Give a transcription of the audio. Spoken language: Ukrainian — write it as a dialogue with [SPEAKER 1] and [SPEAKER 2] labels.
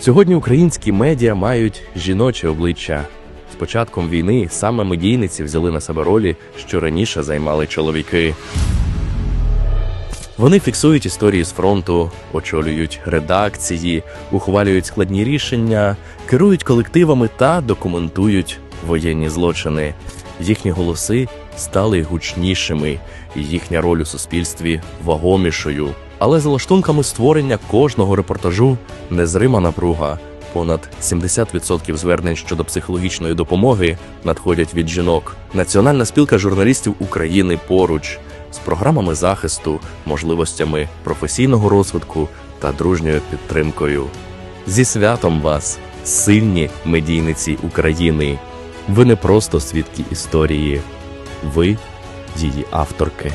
[SPEAKER 1] Сьогодні українські медіа мають жіноче обличчя. З початком війни саме медійниці взяли на себе ролі, що раніше займали чоловіки. Вони фіксують історії з фронту, очолюють редакції, ухвалюють складні рішення, керують колективами та документують воєнні злочини. Їхні голоси стали гучнішими, і їхня роль у суспільстві вагомішою. Але за лаштунками створення кожного репортажу незрима напруга. Понад 70% звернень щодо психологічної допомоги надходять від жінок. Національна спілка журналістів України поруч з програмами захисту, можливостями професійного розвитку та дружньою підтримкою. Зі святом вас, сильні медійниці України! Ви не просто свідки історії, ви її авторки.